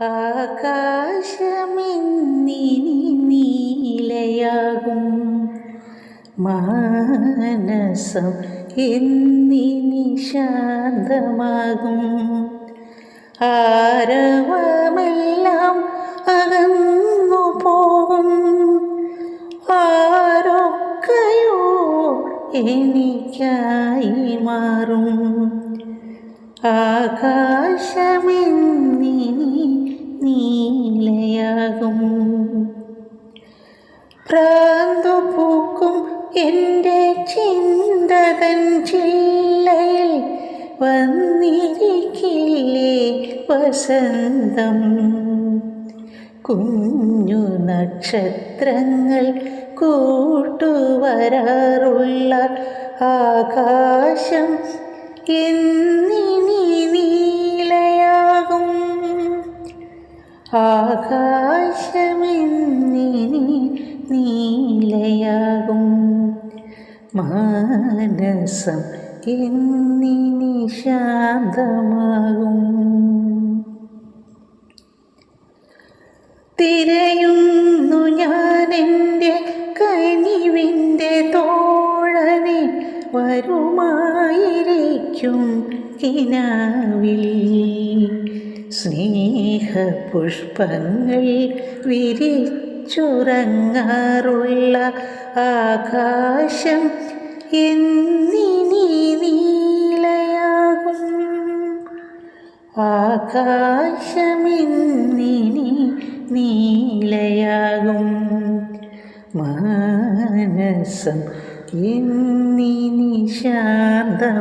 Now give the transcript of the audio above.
ആകാശമെന്നിനി നീലയാകും മാനസം എന്നിനി ശാന്തമാകും ആരവമെല്ലാം അകന്നു പോകും ആരൊക്കെയോ എനിക്കായി മാറും. ആകാശമെന്നിനി പ്രാന്തു പൂക്കും എന്റെ ചിന്തതൻ ചില്ലയിൽ വന്നിരിക്കില്ലേ വസന്തം. കുഞ്ഞു നക്ഷത്രങ്ങൾ കൂട്ടുവരാറുള്ള ആകാശം എന്നിനി നീലയാകും. ആകാശമെന്നിനി നീലയാകും. മാനസം എന്നിനി ശാന്തമാകും തിരയുന്നു ഞാൻ എന്റെ കനിവിന്റെ തോഴനെ വരുമായിരിക്കും കിനാവിൽ. സ്നേഹപുഷ്പങ്ങൾ വിരിച്ചുറങ്ങാറുള്ള ആകാശം എന്നിനി നീലയാകും. ആകാശമെന്നിനി നീലയാകും. മാനസം എന്നിനി ശാന്തമാകും.